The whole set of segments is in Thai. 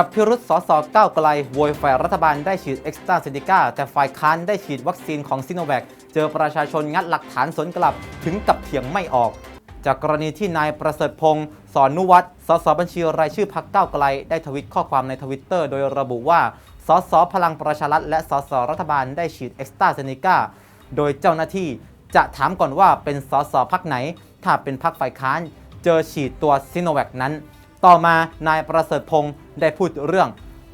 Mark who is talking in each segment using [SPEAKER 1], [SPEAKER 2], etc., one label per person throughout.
[SPEAKER 1] จับพิรุษสสก้าวไกลโวยฝ่ายรัฐบาลได้ฉีดเอ็กซ์ตราเซนิก้าแต่ฝ่ายค้านได้ฉีดวัคซีนของซิโนแวคเจอประชาชนงัดหลักฐานสวนกลับถึงกับเถียงไม่ออก จากกรณีที่นายประเสริฐพงศ์สอนนุวัตรสสบัญชีรายชื่อพักก้าวไกล ได้ทวิตข้อความในทวิตเตอร์โดยระบุว่าสสพลังประชารัฐและสสรัฐบาลได้ฉีดเอ็กซ์ตราเซนิก้าโดยเจ้าหน้าที่จะถามก่อนว่าเป็นสสพักไหน ถ้าเป็นพักฝ่ายค้าน เจอฉีดตัวซิโนแวคนั้น ต่อมานายประเสริฐพงศ์ได้พูดเรื่อง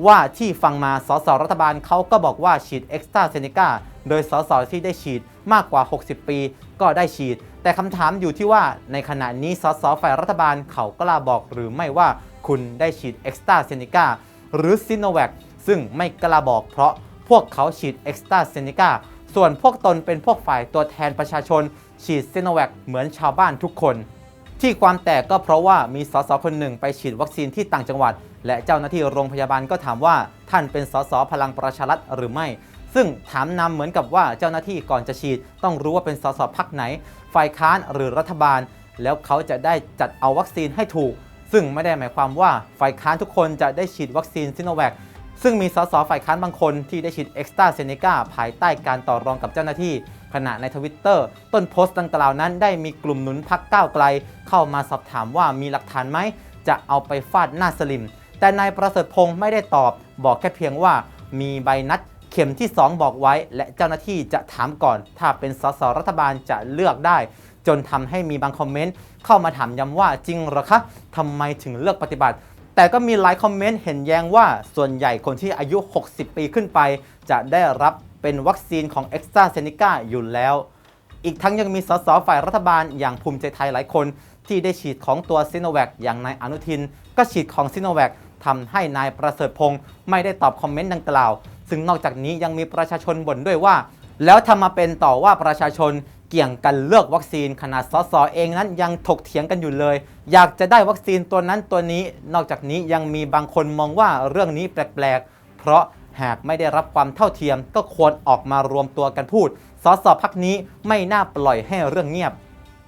[SPEAKER 1] ว่าที่ฟังมาสสรัฐบาลเขาก็บอกว่าฉีดเอ็กซ์ตราเซนิก้าโดยสสที่ได้ฉีดมากกว่า 60 ปี ก็ได้ฉีด แต่คำถามอยู่ที่ว่าในขณะนี้สสฝ่ายรัฐบาลเขากล้าบอกหรือไม่ว่าคุณได้ฉีดเอ็กซ์ตราเซนิก้าหรือซิโนแวคซึ่งไม่กล้าบอกเพราะพวกเขาฉีดเอ็กซ์ตราเซนิก้าส่วนพวกตนเป็นพวกฝ่ายตัวแทนประชาชน ฉีดซิโนแวคเหมือนชาวบ้านทุกคน ที่ความแตกก็เพราะว่ามีสสคนหนึ่งไปฉีดวัคซีนที่ต่างจังหวัด และเจ้าหน้าที่โรงพยาบาลก็ถามว่าท่านเป็นสสพลังประชารัฐหรือไม่ ซึ่งถามนำเหมือนกับว่าเจ้าหน้าที่ก่อนจะฉีด ต้องรู้ว่าเป็นสสพักไหน ฝ่ายค้านหรือรัฐบาล แล้วเขาจะได้จัดเอาวัคซีนให้ถูก ซึ่งไม่ได้หมายความว่าฝ่ายค้านทุกคนจะได้ฉีดวัคซีนซิโนแวคซึ่งมีสสฝ่ายค้านบางคนที่ได้ฉีดเอ็กซ์ตราเซเนกาภายใต้การต่อรองกับเจ้าหน้าที่ ขณะในทวิตเตอร์ต้นโพสต์ดังกล่าวนั้นได้มีกลุ่มหนุนพักก้าวไกล เข้ามาสอบถามว่ามีหลักฐานไหม จะเอาไปฟาดหน้าสลิม แต่นายประเสริฐพงศ์ไม่ได้ตอบ บอกแค่เพียงว่ามีใบนัดเข็มที่ 2 บอกไว้ และเจ้าหน้าที่จะถามก่อน ถ้าเป็นสสรัฐบาลจะเลือกได้ จนทำให้มีบางคอมเมนต์ เข้ามาถามย้ำว่าจริงหรอคะทำไมถึงเลือกปฏิบัติ แต่ก็มีหลายคอมเมนต์เห็นแย้งว่าส่วนใหญ่คนที่อายุ 60 ปีขึ้นไป จะได้รับ เป็นวัคซีนของ e x t r a z e ซ e c a อยู่แล้ว อีกทั้งยังมีสสฝ่ายรัฐบาลอย่างภูมิใจไทยหลายคน ที่ได้ฉีดของตัวซิโนแวคอย่างนายอนุทิน ก็ฉีดของซิโนแวคทำให้นายประเสริฐพงศ์ไม่ได้ตอบคอมเมนต์ดังกล่าว ซึ่งนอกจากนี้ยังมีประชาชนบ่นด้วยว่า แล้วทำมาเป็นต่อว่าประชาชนเกี่ยงกันเลือกวัคซีนขนาดสสเองนั้นยังถกเถียงกันอยู่เลย อยากจะได้วัคซีนตัวนั้นตัวนี้ นอกจากนี้ยังมีบางคนมองว่าเรื่องนี้แปลกๆ เพราะ หากไม่ได้รับความเท่าเทียมก็ควรออกมารวมตัวกันพูด สสพักนี้ไม่น่าปล่อยให้เรื่องเงียบ